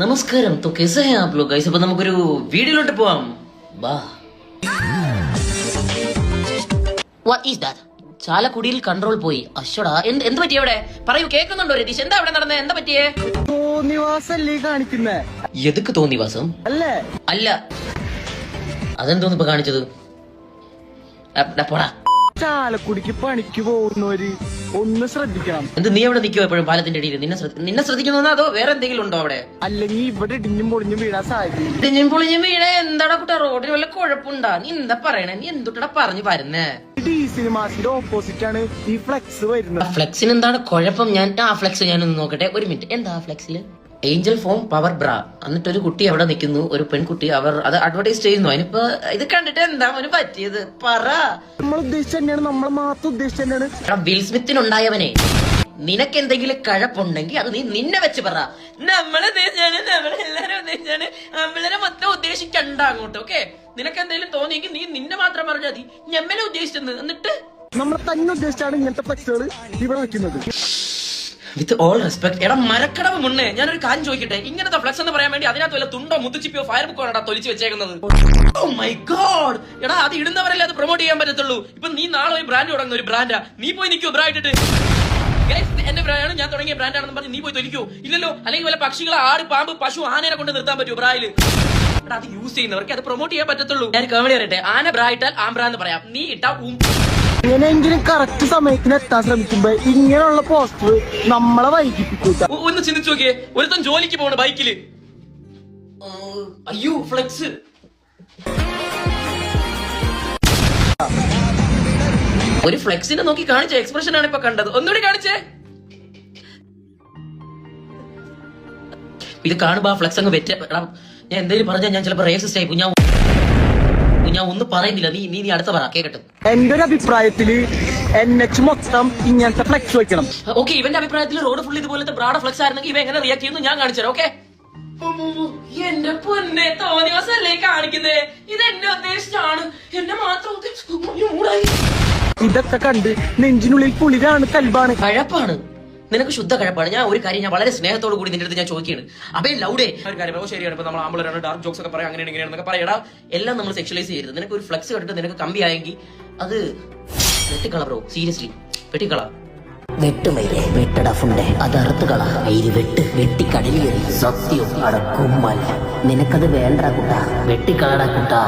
നമസ്കാരം. അപ്പൊ നമുക്കൊരു വീഡിയോയിലോട്ട് പോവാം. ബാ വാട്ട് ഈസ് ചാലക്കുടിയിൽ കൺട്രോൾ പോയി. അശ്വടാ എന്ത് എന്ത് പറ്റി അവിടെ? പറയൂ കേക്കുന്നുണ്ടോ രതീഷ്? എന്താ അവിടെ നടന്നത് എന്താ പറ്റിയേ? തോന്നിവാസല്ലേ കാണിക്കുന്നേ? എതുക്ക് തോന്നിവാസം? അല്ലേ? അല്ല. അതെന്തോന്ന് ഇപ്പൊ കാണിച്ചത്? പോടാ. ചാലക്കുടിക്ക് പണിക്ക് പോകുന്നവര് ഒന്ന് ശ്രദ്ധിക്കണം. എന്ത് നീ അവിടെ നിൽക്കുമോ എപ്പോഴും പാലത്തിന്റെ അടിയിൽ? നിന്നെ ശ്രദ്ധ- നിന്നെ ശ്രദ്ധിക്കുന്നു അതോ വേറെ എന്തെങ്കിലും ഉണ്ടോ അവിടെ? അല്ലെങ്കിൽ ഇവിടെ ഇടിഞ്ഞും പൊളിഞ്ഞും വീഴാൻ സാധ്യത ഇടിഞ്ഞും പൊളിഞ്ഞും വീഴ എന്താടാ കുട്ടാ റോഡിൽ വല്ല കുഴപ്പമുണ്ടാ? നീ എന്താ പറയണേ? നീ എന്തുട്ടടാ പറഞ്ഞു വരുന്നേ? ഡി സിനിമാസിന്റെ ഓപ്പോസിറ്റ് ആണ് ഈ ഫ്ലെക്സ് വരുന്നത്. ഫ്ലെക്സിന് എന്താണ് കുഴപ്പം? ഞാൻ ആ ഫ്ലെക്സ് ഞാൻ ഒന്ന് നോക്കട്ടെ. ഒരു മിനിറ്റ് എന്താ ഫ്ലെക്സിൽ ഏഞ്ചൽ ഫോം പവർ ബ്ര എന്നിട്ട് ഒരു കുട്ടി അവിടെ നിൽക്കുന്നു. ഒരു പെൺകുട്ടി അവർ അത് അഡ്വർടൈസ് ചെയ്യുന്നു. അതിനിപ്പോ ഇത് കണ്ടിട്ട് എന്താ അവന് പറ്റിയത്? പറ. നമ്മൾ ഉദ്ദേശിച്ച തന്നെയാണ് നമ്മൾ മാത്രം ഉദ്ദേശിച്ച തന്നെയാണ് എടാ, വിൽ സ്മിത്തിനുണ്ടായവനെ നിനക്ക് എന്തെങ്കിലും കഴപ്പുണ്ടെങ്കിൽ അത് നീ നിന്നെ വെച്ച് പറ. നമ്മളെ ഉദ്ദേശിച്ചാണ് നമ്മളെല്ലാരും ഉദ്ദേശിച്ചാണ് നമ്മളെ മൊത്തം ഉദ്ദേശിക്കണ്ട അങ്ങോട്ട് ഓക്കെ നിനക്ക് എന്തെങ്കിലും തോന്നിയെങ്കിൽ നീ നിന്നെ മാത്രം പറഞ്ഞാൽ മതി. ഞമ്മനെ ഉദ്ദേശിച്ചെന്ന്. എന്നിട്ട്? നമ്മൾ തന്നെ ഉദ്ദേശിച്ചാണ് ഇങ്ങനത്തെ ഫ്ലെക്സുകൾ ഇവിടെ വെക്കുന്നത്. വിത്ത് ഓൾ റെസ്പെക്ട് എടാ മരക്കടവ് മുന്നേ ഞാനൊരു കാര്യം ചോദിക്കട്ടെ? ഇങ്ങനത്തെ ഫ്ലക്സ് എന്ന് പറയാൻ വേണ്ടി അതിനകത്ത് വല്ല തുണ്ടോ മുത്തുച്ചിപ്പിയോ ഫയർ ബുക്കോ എടാ തൊലിച്ച് വെച്ചേക്കുന്നത്? ഓ മൈ ഗോഡ് എടാ അത് ഇടുന്നവരല്ലേ അത് പ്രൊമോട്ട് ചെയ്യാൻ പറ്റത്തുള്ളൂ? ഇപ്പൊ നീ നാളെ ഒരു ബ്രാൻഡ് തുടങ്ങുന്ന ഒരു ബ്രാൻഡാ നീ പോയി നിൽക്കോ ബ്രാ ഇട്ടിട്ട്? Guys, ഇത് എന്റെ ബ്രാൻഡാണ് ഞാൻ തുടങ്ങിയ ബ്രാൻഡാണെന്ന് പറഞ്ഞ് നീ പോയി തൊലിക്കോ? ഇല്ലല്ലോ അല്ലെങ്കിൽ വല്ല പക്ഷികളെ ആട് പാമ്പ് പശു ആനേനെ കൊണ്ട് നിർത്താൻ പറ്റുമോ ബ്രായിൽ എടാ അത് യൂസ് ചെയ്യുന്നവർക്ക് അത് പ്രൊമോട്ട് ചെയ്യാൻ പറ്റത്തുള്ളൂ. ഞാൻ കോമഡി പറയട്ടെ? ആന ബ്രാ ഇട്ടാൽ ആംബ്രാ എന്ന് പറയാം. നീ ഇട്ടാ എങ്ങനെയെങ്കിലും കറക്റ്റ് സമയത്തിന് എത്താൻ ശ്രമിക്കുമ്പോ ഇങ്ങനെയുള്ള പോസ്റ്റർ നമ്മളെ വൈകിപ്പിക്കൂട്ട. ഒന്ന് ചിന്തിച്ചു നോക്കിയേ. ഒരുത്തൻ ജോലിക്ക് പോണ ബൈക്കിൽ അയ്യോ ഫ്ലെക്സ് ഒരു ഫ്ലെക്സിനെ നോക്കി കാണിച്ച. എക്സ്പ്രഷൻ ആണ് ഇപ്പൊ കണ്ടത്. ഒന്നുകൂടി കാണിച്ചേ. ഇത് കാണുമ്പോ ആ ഫ്ലെക്സ് അങ്ങ് വെറ്റ ഞാൻ എന്തെങ്കിലും പറഞ്ഞാൽ ഞാൻ ചിലപ്പോ റേസിസ്റ്റ് ആയി. ഞാൻ ഞാൻ ഒന്നും പറയുന്നില്ല. നീ നീ നീ അടുത്ത പറ. കേക്കട്ടെ. എന്റെ ഒരു അഭിപ്രായത്തിൽ എൻ എച്ച് മൊത്തം ഇങ്ങനത്തെ ഫ്ലെക്സ് വെക്കണം? ഓക്കെ ഇവന്റെ അഭിപ്രായത്തിൽ റോഡ് ഫുൾ ഇതുപോലത്തെ ബ്രാഡ് ഫ്ലക്സ് ആയിരുന്നെങ്കിൽ ഇവ എങ്ങനെ റിയാക്ട് ചെയ്യുന്നു ഞാൻ കാണിച്ചു ഓക്കെ എന്റെ പൊന്നെ തോന്നി ദിവസമല്ലേ കാണിക്കുന്നേ? ഇത് എന്നെ ഉദ്ദേശിച്ചാണ്. എന്നെ മാത്രം. ഇതൊക്കെ കണ്ട് നെഞ്ചിനുള്ളിൽ പുളിരാണ് കൽബാണ്. കഴപ്പാണ്. നിനക്ക് ശുദ്ധ കഴപ്പാണ് ഞാൻ ഒരു കാര്യം ഞാൻ വളരെ സ്നേഹത്തോട് കൂടി നിന്റെ അടുത്ത് ഞാൻ ചോദിക്കുകയാണ്. അപ്പേ ലൗഡേ. ഒരു കാര്യം ഓ ശരിയാണ്. ഇപ്പൊ നമ്മൾ ആമ്പിളരാണ് ഡാർക്ക് ജോക്സ് ഒക്കെ പറയാം അങ്ങനെ ഇങ്ങനെയാണെന്നൊക്കെ പറയടാ എല്ലാം നമ്മൾ സെക്ഷലൈസ് ചെയ്യരുത്. നിനക്ക് ഒരു ഫ്ലക്സ് കണ്ടിട്ട് നിനക്ക് കമ്പി ആയെങ്കിൽ അത് വെട്ടിക്കള ബ്രോ സീരിയസ്ലി വെട്ടിക്കള. വെട്ടുമയിലെ വെട്ടട ഫുണ്ടേ. അത് അറുത്തുകള അയിര് വെട്ട്. വെട്ടിക്കടലിയേറി സത്യം. അടക്കും മല നിനക്കത് വേണ്ട കുട്ടാ. വെട്ടിക്കളട കുട്ടാ.